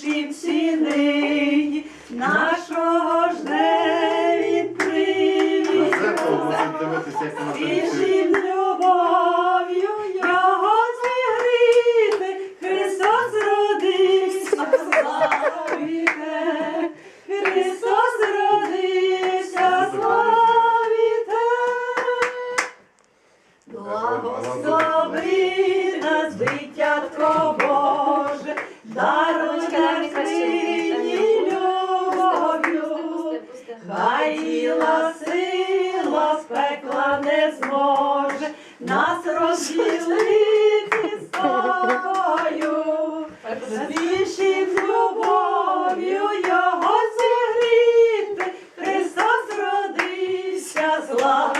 святішим цінині, нашого жде він привіт. Любов'ю його зігріти, Христос родився, славіте, Христос родився, славіте. Благослови Хай тіла сила з пекла не зможе. Нас розділити з тобою. Збільшим любов'ю його зігріти, Христос родився, славіте,